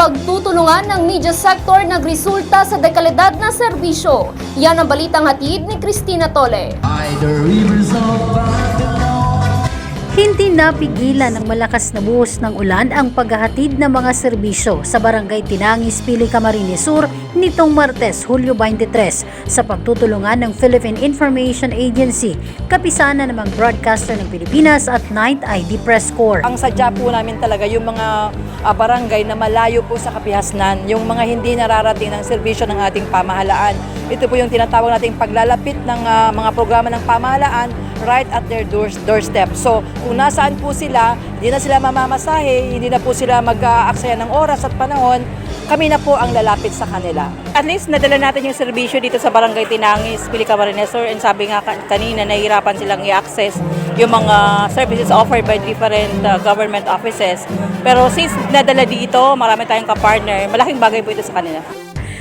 Pagtutulungan ng media sector nagresulta sa dekalidad na serbisyo. Yan ang balitang hatid ni Christina Tole. Hindi napigilan ng malakas na buhos ng ulan ang paghahatid ng mga serbisyo sa Barangay Tinangis, Pili, Camarines Sur nitong Martes, Hulyo 23 sa pagtutulungan ng Philippine Information Agency, kapisanan ng mga broadcaster ng Pilipinas at Night ID Press Corps. Ang sadya po namin talaga yung mga ah, barangay na malayo po sa kapihasnan, yung mga hindi nararating ng serbisyo ng ating pamahalaan. Ito po yung tinatawag nating paglalapit ng ah, mga programa ng pamahalaan right at their doors, doorstep. So, kung nasaan po sila, hindi na sila mamamasahe, hindi na po sila mag-aaksaya ng oras at panahon, kami na po ang lalapit sa kanila. At least nadala natin yung serbisyo dito sa Barangay Tinangis, Pili Camarines Sur, and sabi nga ka- kanina, nahihirapan silang i-access yung mga services offered by different uh, government offices. Pero since nadala dito, marami tayong kapartner, malaking bagay po ito sa kanila.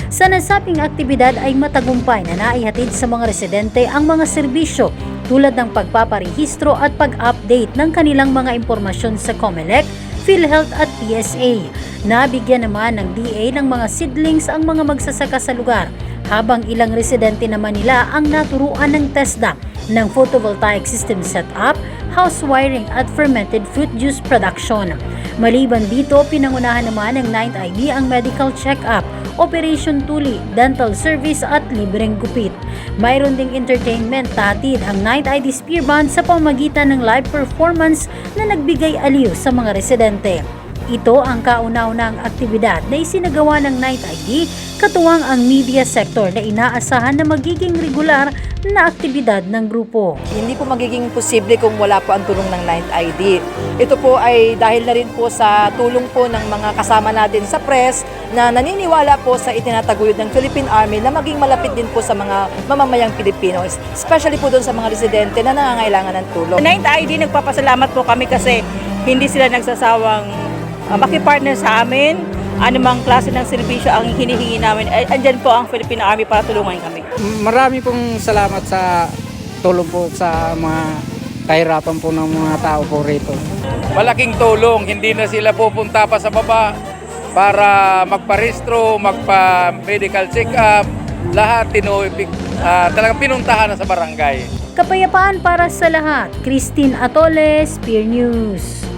Sa nasabing aktibidad ay matagumpay na naihatid sa mga residente ang mga serbisyo tulad ng pagpaparehistro at pag-update ng kanilang mga impormasyon sa COMELEC, PhilHealth at PSA. Nabigyan naman ng DA ng mga seedlings ang mga magsasaka sa lugar habang ilang residente naman nila ang naturuan ng TESDA ng photovoltaic system setup, house wiring at fermented fruit juice production. Maliban dito, pinangunahan naman ng 9th ID ang medical check-up, operation tuli, dental service at libreng gupit. Mayroon ding entertainment tatid ang 9th ID Spear Band sa pamagitan ng live performance na nagbigay aliw sa mga residente. Ito ang kauna-unang aktibidad na isinagawa ng Night ID katuwang ang media sector na inaasahan na magiging regular na aktibidad ng grupo. Hindi po magiging posible kung wala po ang tulong ng 9th ID. Ito po ay dahil na rin po sa tulong po ng mga kasama natin sa press na naniniwala po sa itinataguyod ng Philippine Army na maging malapit din po sa mga mamamayang Pilipino, especially po doon sa mga residente na nangangailangan ng tulong. 9th ID, nagpapasalamat po kami kasi hindi sila nagsasawang uh, makipartner sa amin. Anumang klase ng servisyo ang hinihingi namin. Eh, Andyan po ang Philippine Army para tulungan kami. Marami pong salamat sa tulong po sa mga kahirapan po ng mga tao po rito. malaking tulong. Hindi na sila pupunta pa sa baba para magparehistro, magpa-medical check-up. Lahat tinuipig, ah, talagang pinuntahan na sa barangay. Kapayapaan para sa lahat. Christine Atoles, Spear News.